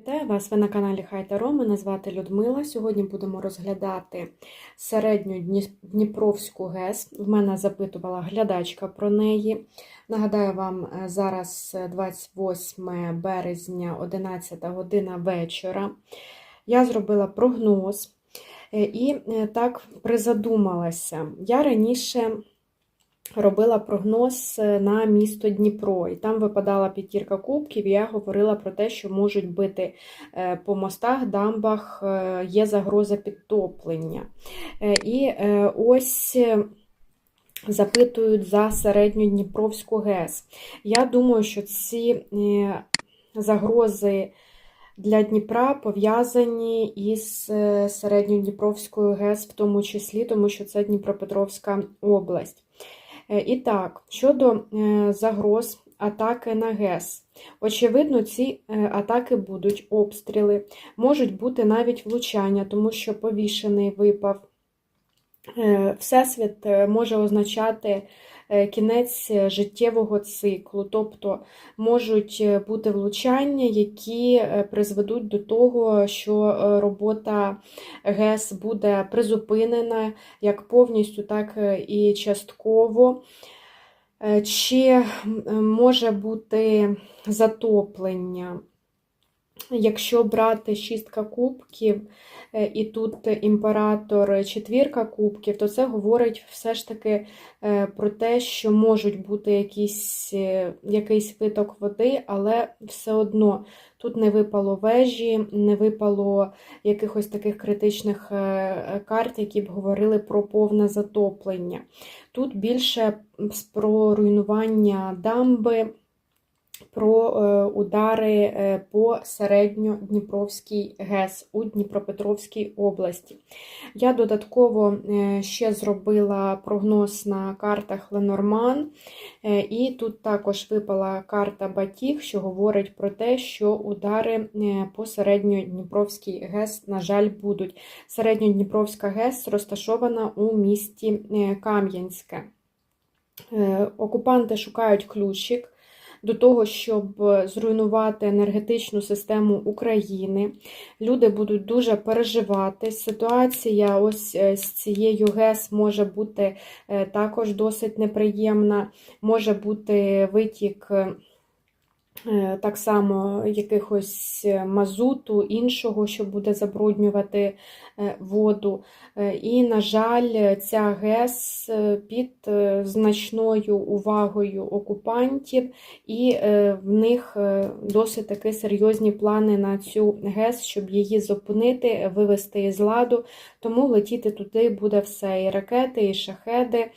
Вітаю вас, ви на каналі Хайтаро. Мене звати Людмила. Сьогодні будемо розглядати середню Дніпровську ГЕС. В мене запитувала глядачка про неї. Нагадаю вам, е, зараз е, 28 березня, 11 година вечора. Я зробила прогноз е, і е, так призадумалася. Я раніше робила прогноз е, на місто Дніпро, і там випадала п'ятірка кубків. І я говорила про те, що можуть бити е, по мостах, дамбах, е, є загроза підтоплення. І ось. Запитують за середню Дніпровську ГЕС. Я думаю, що ці загрози для Дніпра пов'язані із середньодніпровською ГЕС, в тому числі, тому що це Дніпропетровська область. Е, І так, щодо е, загроз атаки на ГЕС. Очевидно, ці е, атаки будуть обстріли, можуть бути навіть влучання, тому що повішений випав. Е, Всесвіт е, може означати е, кінець життєвого циклу, тобто можуть бути влучання, які призведуть до того, що робота ГЕС буде призупинена як повністю, так і частково. Чи може бути затоплення? Якщо брати шістка кубків, е, і тут імператор четвірка кубків, то це говорить все ж таки е, про те, що можуть бути якісь, е, якийсь виток води, але все одно тут не випало вежі, не випало якихось таких критичних карт, які б говорили про повне затоплення. Тут більше про руйнування дамби про е, удари е, по середньодніпровській ГЕС у Дніпропетровській області. Я додатково е, ще зробила прогноз на картах Ленорман, і тут також випала карта Батіг, що говорить про те, що удари по середньодніпровській ГЕС, на жаль, будуть. Середньодніпровська ГЕС розташована у місті Кам'янське. Окупанти шукають ключик до того, щоб зруйнувати енергетичну систему України. Люди будуть дуже переживати. Ситуація ось е, з цією ГЕС може бути е, також досить неприємна, може бути витік. Е, Так само якихось е, мазуту, іншого, що буде забруднювати е, воду. І, на жаль, ця ГЕС під значною увагою окупантів, і в них досить таки серйозні плани на цю ГЕС, щоб її зупинити, вивести із ладу. Тому летіти туди буде все: і ракети, і шахеди.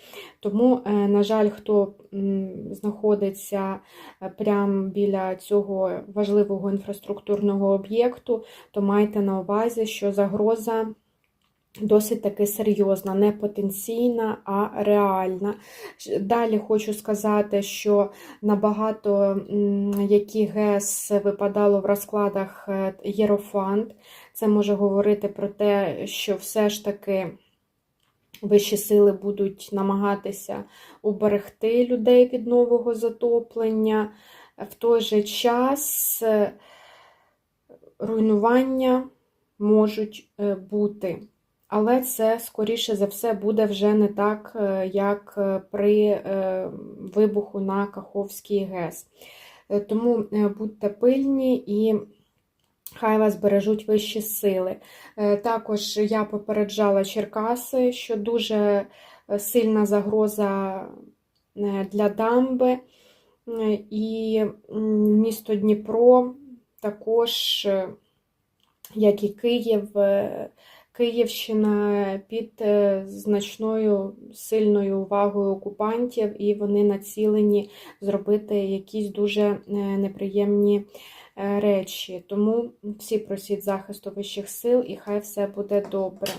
Тому, е, на жаль, хто знаходиться е, прямо біля цього важливого інфраструктурного об'єкту, то майте на увазі, що загроза досить таки серйозна, не потенційна, а реальна. Далі хочу сказати, що набагато які ГЕС випадало в розкладах е, Єрофант. Це може говорити про те, що все ж таки. Вищі сили будуть намагатися уберегти людей від нового затоплення. В той же час е, руйнування можуть е, бути. Але це, скоріше за все, буде вже не так, е, як при вибуху на Каховській ГЕС. Тому будьте пильні і хай вас бережуть вищі сили. Е, Також я попереджала Черкаси, що дуже е, сильна загроза е, для дамби. І місто Дніпро також, як і Київ, Київщина під е, значною сильною увагою окупантів, і вони націлені зробити якісь дуже е, неприємні е, речі. Тому всі просіть захисту вищих сил, і хай все буде добре.